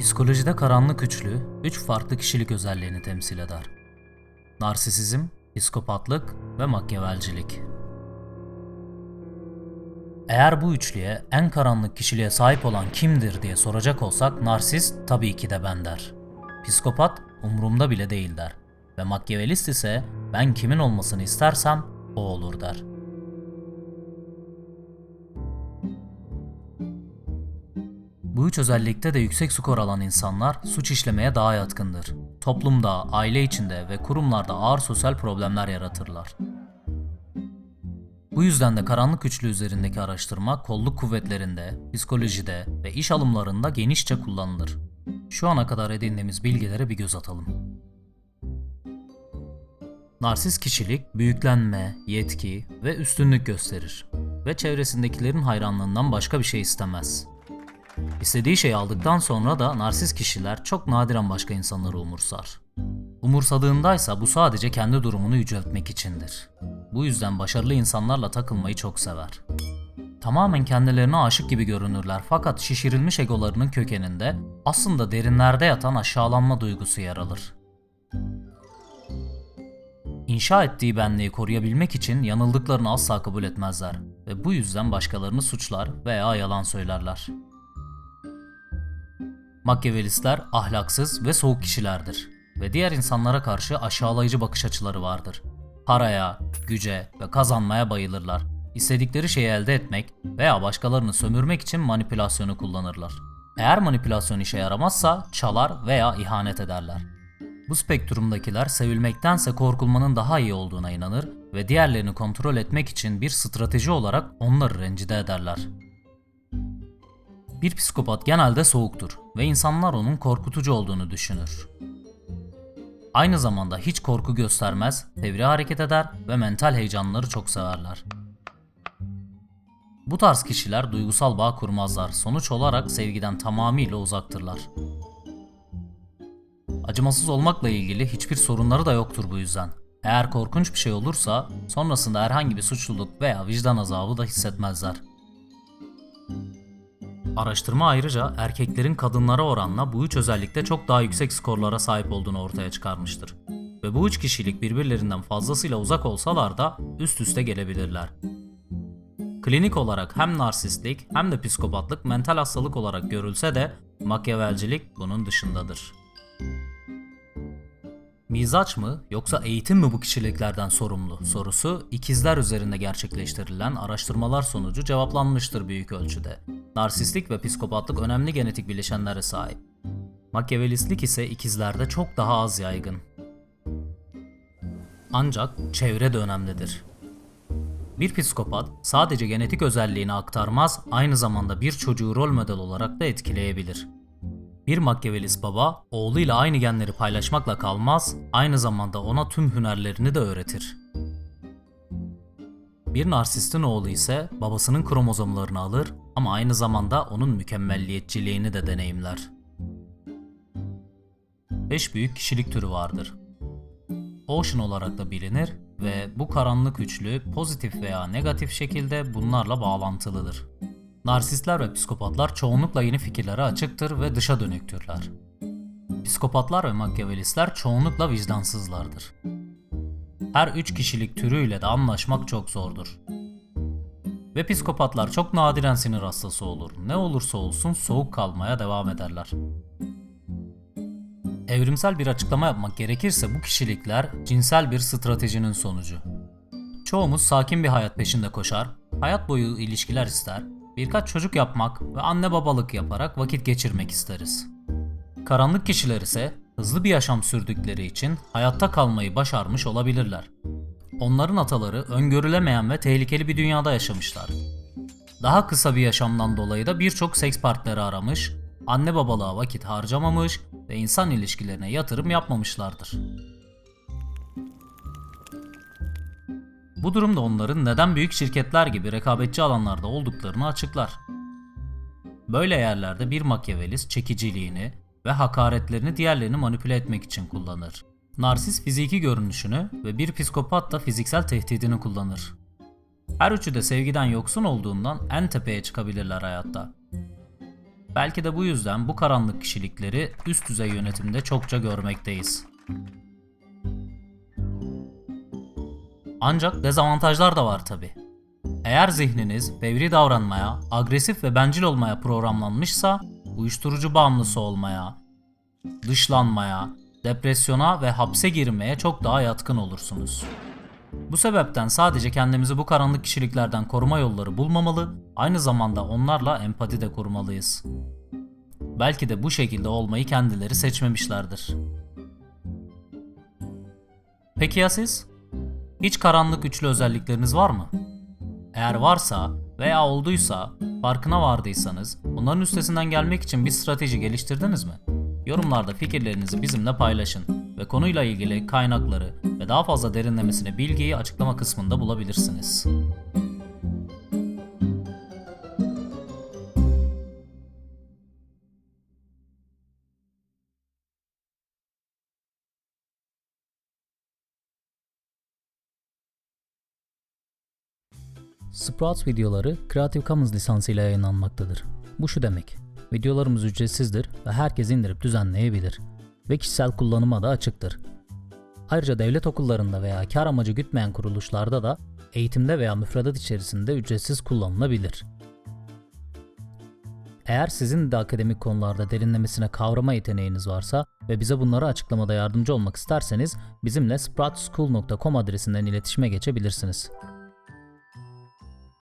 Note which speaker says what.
Speaker 1: Psikolojide karanlık üçlü, üç farklı kişilik özelliğini temsil eder. Narsisizm, psikopatlık ve makyavelcilik. Eğer bu üçlüye en karanlık kişiliğe sahip olan kimdir diye soracak olsak narsist tabii ki de ben der. Psikopat umurumda bile değil der. Ve makyavelist ise ben kimin olmasını istersem o olur der. Bu üç özellikte de yüksek skor alan insanlar suç işlemeye daha yatkındır. Toplumda, aile içinde ve kurumlarda ağır sosyal problemler yaratırlar. Bu yüzden de karanlık üçlü üzerindeki araştırma kolluk kuvvetlerinde, psikolojide ve iş alımlarında genişçe kullanılır. Şu ana kadar edindiğimiz bilgilere bir göz atalım. Narsist kişilik büyüklenme, yetki ve üstünlük gösterir ve çevresindekilerin hayranlığından başka bir şey istemez. İstediği şeyi aldıktan sonra da narsist kişiler çok nadiren başka insanları umursar. Umursadığındaysa bu sadece kendi durumunu yüceltmek içindir. Bu yüzden başarılı insanlarla takılmayı çok sever. Tamamen kendilerine aşık gibi görünürler fakat şişirilmiş egolarının kökeninde aslında derinlerde yatan aşağılanma duygusu yer alır. İnşa ettiği benliği koruyabilmek için yanıldıklarını asla kabul etmezler ve bu yüzden başkalarını suçlar veya yalan söylerler. Makyavelistler ahlaksız ve soğuk kişilerdir ve diğer insanlara karşı aşağılayıcı bakış açıları vardır. Paraya, güce ve kazanmaya bayılırlar. İstedikleri şeyi elde etmek veya başkalarını sömürmek için manipülasyonu kullanırlar. Eğer manipülasyon işe yaramazsa çalar veya ihanet ederler. Bu spektrumdakiler sevilmektense korkulmanın daha iyi olduğuna inanır ve diğerlerini kontrol etmek için bir strateji olarak onları rencide ederler. Bir psikopat genelde soğuktur ve insanlar onun korkutucu olduğunu düşünür. Aynı zamanda hiç korku göstermez, fevri hareket eder ve mental heyecanları çok severler. Bu tarz kişiler duygusal bağ kurmazlar, sonuç olarak sevgiden tamamıyla uzaktırlar. Acımasız olmakla ilgili hiçbir sorunları da yoktur bu yüzden. Eğer korkunç bir şey olursa sonrasında herhangi bir suçluluk veya vicdan azabı da hissetmezler. Araştırma ayrıca erkeklerin kadınlara oranla bu üç özellikte çok daha yüksek skorlara sahip olduğunu ortaya çıkarmıştır. Ve bu üç kişilik birbirlerinden fazlasıyla uzak olsalar da üst üste gelebilirler. Klinik olarak hem narsistlik hem de psikopatlık mental hastalık olarak görülse de makyavelcilik bunun dışındadır. Mizaç mı yoksa eğitim mi bu kişiliklerden sorumlu sorusu ikizler üzerinde gerçekleştirilen araştırmalar sonucu cevaplanmıştır büyük ölçüde. Narsistlik ve psikopatlık önemli genetik bileşenlere sahip. Makyavelistlik ise ikizlerde çok daha az yaygın. Ancak çevre de önemlidir. Bir psikopat sadece genetik özelliğini aktarmaz, aynı zamanda bir çocuğu rol model olarak da etkileyebilir. Bir Makyavelist baba oğluyla aynı genleri paylaşmakla kalmaz, aynı zamanda ona tüm hünerlerini de öğretir. Bir narsistin oğlu ise babasının kromozomlarını alır ama aynı zamanda onun mükemmelliyetçiliğini de deneyimler. 5 büyük kişilik türü vardır. Ocean olarak da bilinir ve bu karanlık üçlü pozitif veya negatif şekilde bunlarla bağlantılıdır. Narsistler ve psikopatlar çoğunlukla yeni fikirlere açıktır ve dışa dönüktürler. Psikopatlar ve makyavelistler çoğunlukla vicdansızlardır. Her üç kişilik türüyle de anlaşmak çok zordur. Ve psikopatlar çok nadiren sinir hastası olur. Ne olursa olsun soğuk kalmaya devam ederler. Evrimsel bir açıklama yapmak gerekirse bu kişilikler cinsel bir stratejinin sonucu. Çoğumuz sakin bir hayat peşinde koşar, hayat boyu ilişkiler ister, birkaç çocuk yapmak ve anne babalık yaparak vakit geçirmek isteriz. Karanlık kişiler ise hızlı bir yaşam sürdükleri için hayatta kalmayı başarmış olabilirler. Onların ataları öngörülemeyen ve tehlikeli bir dünyada yaşamışlar. Daha kısa bir yaşamdan dolayı da birçok seks partneri aramış, anne babalığa vakit harcamamış ve insan ilişkilerine yatırım yapmamışlardır. Bu durum da onların neden büyük şirketler gibi rekabetçi alanlarda olduklarını açıklar. Böyle yerlerde bir makyavelist çekiciliğini ve hakaretlerini diğerlerini manipüle etmek için kullanır. Narsist fiziki görünüşünü ve bir psikopat da fiziksel tehdidini kullanır. Her üçü de sevgiden yoksun olduğundan en tepeye çıkabilirler hayatta. Belki de bu yüzden bu karanlık kişilikleri üst düzey yönetimde çokça görmekteyiz. Ancak dezavantajlar da var tabi. Eğer zihniniz fevri davranmaya, agresif ve bencil olmaya programlanmışsa, uyuşturucu bağımlısı olmaya, dışlanmaya, depresyona ve hapse girmeye çok daha yatkın olursunuz. Bu sebepten sadece kendimizi bu karanlık kişiliklerden koruma yolları bulmamalı, aynı zamanda onlarla empati de kurmalıyız. Belki de bu şekilde olmayı kendileri seçmemişlerdir. Peki ya siz? Hiç karanlık üçlü özellikleriniz var mı? Eğer varsa veya olduysa, farkına vardıysanız, bunların üstesinden gelmek için bir strateji geliştirdiniz mi? Yorumlarda fikirlerinizi bizimle paylaşın ve konuyla ilgili kaynakları ve daha fazla derinlemesine bilgiyi açıklama kısmında bulabilirsiniz.
Speaker 2: Sprouts videoları Creative Commons lisansıyla yayınlanmaktadır. Bu şu demek. Videolarımız ücretsizdir ve herkes indirip düzenleyebilir ve kişisel kullanıma da açıktır. Ayrıca devlet okullarında veya kar amacı gütmeyen kuruluşlarda da eğitimde veya müfredat içerisinde ücretsiz kullanılabilir. Eğer sizin de akademik konularda derinlemesine kavrama yeteneğiniz varsa ve bize bunları açıklamada yardımcı olmak isterseniz bizimle sproutschool.com adresinden iletişime geçebilirsiniz.